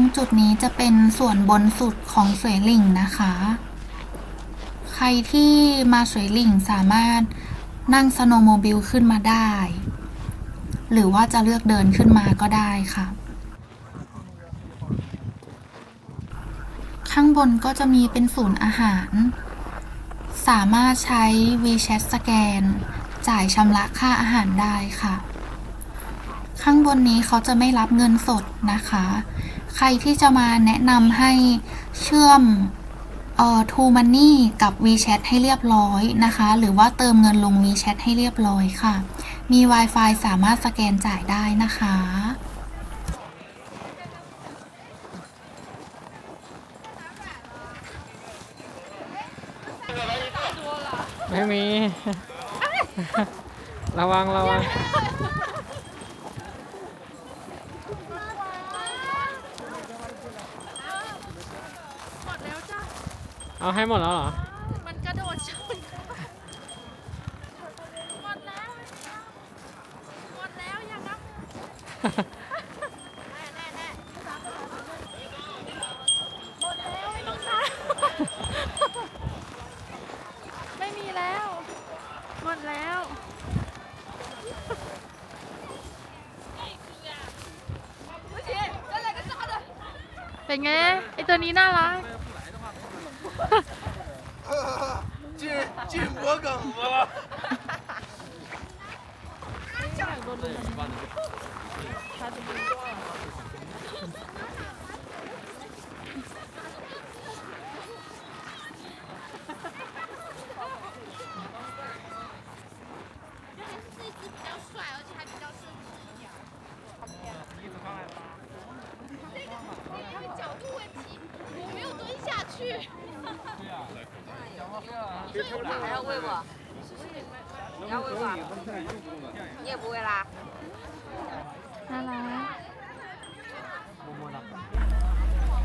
รงจุดนี้จะเป็นส่วนบนสุดของสวยหลิงนะคะ ใครที่มาสวยหลิงสามารถนั่งสโนโมบิลขึ้นมาได้ หรือว่าจะเลือกเดินขึ้นมาก็ได้ค่ะ ข้างบนก็จะมีเป็นศูนย์อาหาร สามารถใช้ WeChat สแกน จ่ายชำระค่าอาหารได้ค่ะ ข้างบนนี้เขาจะไม่รับเงินสดนะคะ ใครที่จะมาแนะนำให้เชื่อมเอ่อ True Money กับ WeChat ให้เรียบร้อยนะคะ หรือว่าเติมเงินลง WeChat ให้เรียบร้อยค่ะ มี Wi-Fi สามารถสแกนจ่ายได้นะคะไม่มี ระวัง ระวัง หมดแล้วจ้ะ เอาให้หมดแล้วเหรอ มันกระโดดชนหมดแล้วหมดแล้วอย่านับแน่แน่แน่หมดแล้วไม่ต้องนับไม่มีแล้ว หมดแล้วเป็นไงไอตัวนี้น่ารัก 哈哈，进进脖梗子了。哈哈哈哈哈。哈哈哈哈哈。这，个肯个角度问题，我没有蹲下去。还要喂我？你要喂我？你也不喂啦？ น่ารัก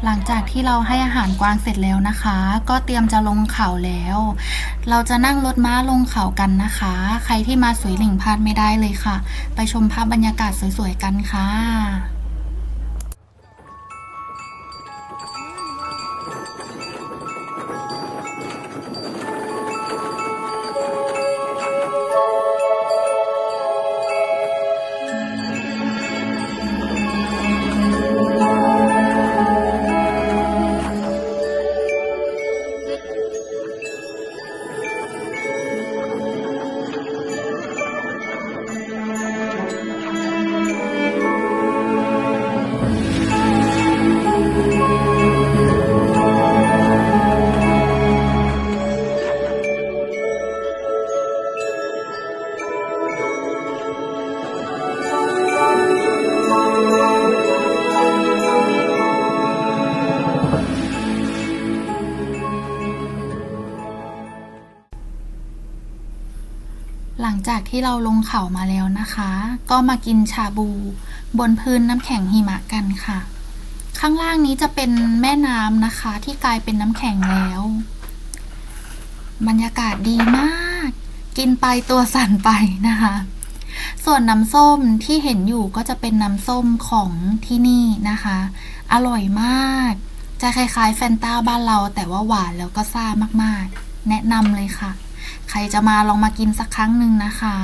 หลังจากที่เราให้อาหารกวางเสร็จแล้วนะคะ ก็เตรียมจะลงเขาแล้ว เราจะนั่งรถม้าลงเขากันนะคะ ใครที่มาสวยหลิงพลาดไม่ได้เลยค่ะ ไปชมภาพบรรยากาศสวยๆกันค่ะ หลังจากที่เราลงเขามาแล้วนะคะ ก็มากินชาบู บนพื้นน้ำแข็งหิมะกันค่ะ ข้างล่างนี้จะเป็นแม่น้ำนะคะ ที่กลายเป็นน้ำแข็งแล้ว บรรยากาศดีมาก กินไปตัวสั่นไปนะคะ ส่วนน้ำส้มที่เห็นอยู่ก็จะเป็นน้ำส้มของที่นี่นะคะ อร่อยมาก จะคล้ายๆแฟนต้าบ้านเราแต่ว่าหวานแล้วก็ซ่ามากๆ แนะนำเลยค่ะ ใครจะมาลองมากินสักครั้งหนึ่งนะคะ